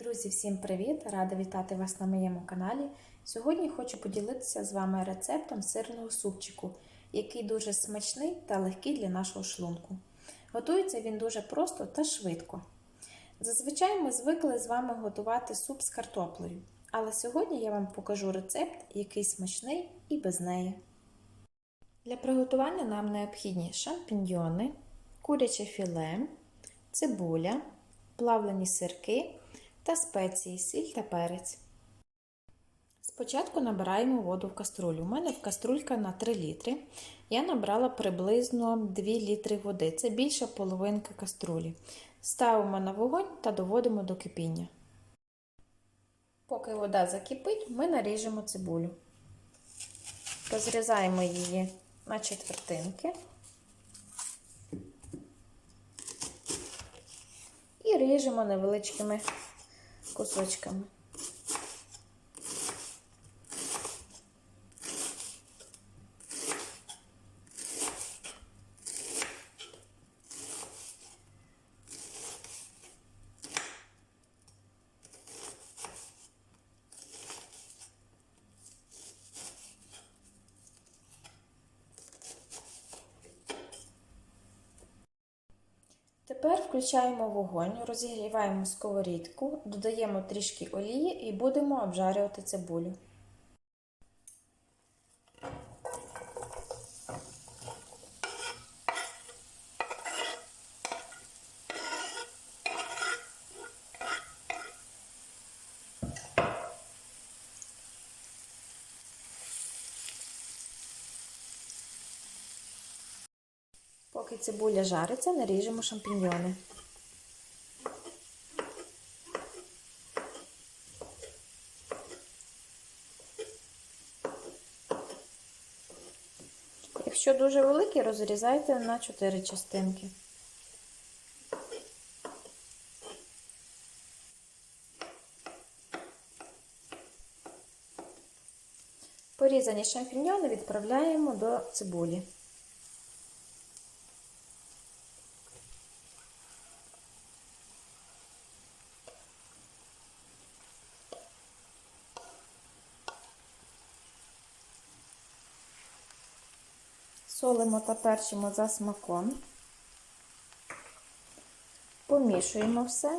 Друзі, всім привіт! Рада вітати вас на моєму каналі. Сьогодні хочу поділитися з вами рецептом сирного супчику, який дуже смачний та легкий для нашого шлунку. Готується він дуже просто та швидко. Зазвичай ми звикли з вами готувати суп з картоплею, але сьогодні я вам покажу рецепт, який смачний і без неї. Для приготування нам необхідні шампіньйони, куряче філе, цибуля, плавлені сирки та спеції, сіль та перець. Спочатку набираємо воду в каструлю. У мене в каструлька на 3 літри. Я набрала приблизно 2 літри води. Це більша половинка каструлі. Ставимо на вогонь та доводимо до кипіння. Поки вода закипить, ми наріжемо цибулю. Розрізаємо її на четвертинки. І ріжемо невеличкими кусочками. Тепер включаємо вогонь, розігріваємо сковорідку, додаємо трішки олії і будемо обжарювати цибулю. Поки цибуля жариться, наріжемо шампіньйони. Якщо дуже великі, розрізайте на 4 частинки. Порізані шампіньйони відправляємо до цибулі. Солимо та перчимо за смаком, помішуємо все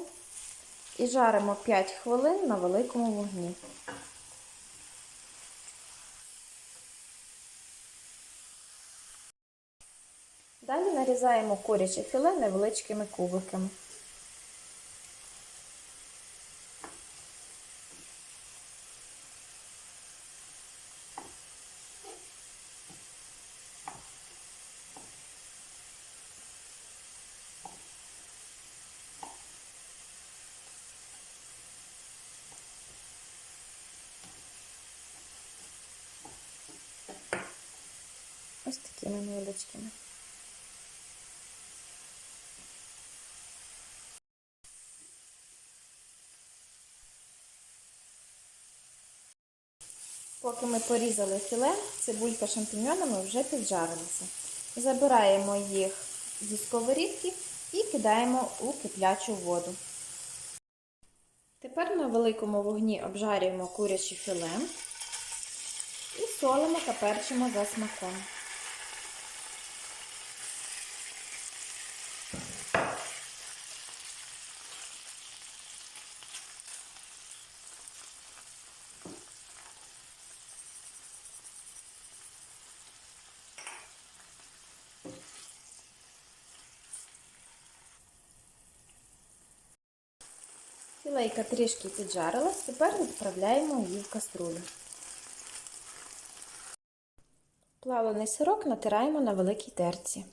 і жаримо 5 хвилин на великому вогні. Далі нарізаємо куряче філе невеличкими кубиками. Ось такими невеличкими. Поки ми порізали філе, цибулька шампіньонами вже піджарилися. Забираємо їх зі сковорідки і кидаємо у киплячу воду. Тепер на великому вогні обжарюємо куряче філе і солимо та перчимо за смаком. Філейка трішки піджарилась, тепер відправляємо її в каструлю. Плавлений сирок натираємо на великій терці.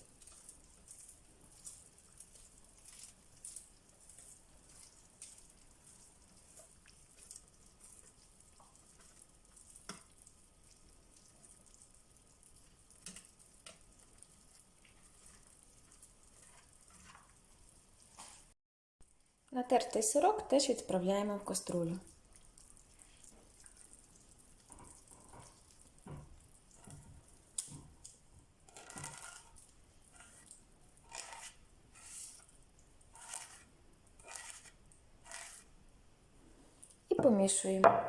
Натертий сирок теж відправляємо в каструлю. І помішуємо.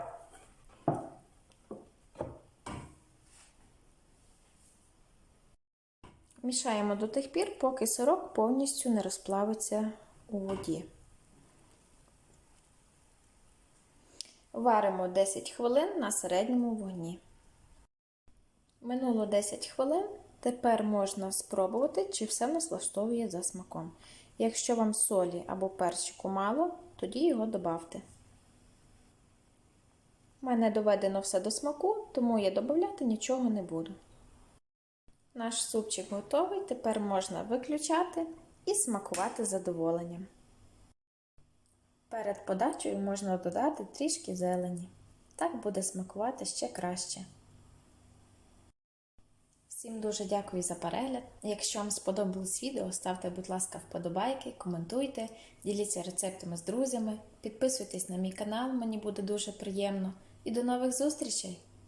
Мішаємо до тих пір, поки сирок повністю не розплавиться у воді. Варимо 10 хвилин на середньому вогні. Минуло 10 хвилин. Тепер можна спробувати, чи все в нас влаштовує за смаком. Якщо вам солі або перчику мало, тоді його додавте. У мене доведено все до смаку, тому я додати нічого не буду. Наш супчик готовий, тепер можна виключати і смакувати з задоволенням. Перед подачею можна додати трішки зелені. Так буде смакувати ще краще. Всім дуже дякую за перегляд. Якщо вам сподобалось відео, ставте, будь ласка, вподобайки, коментуйте, діліться рецептами з друзями, підписуйтесь на мій канал, мені буде дуже приємно. І до нових зустрічей!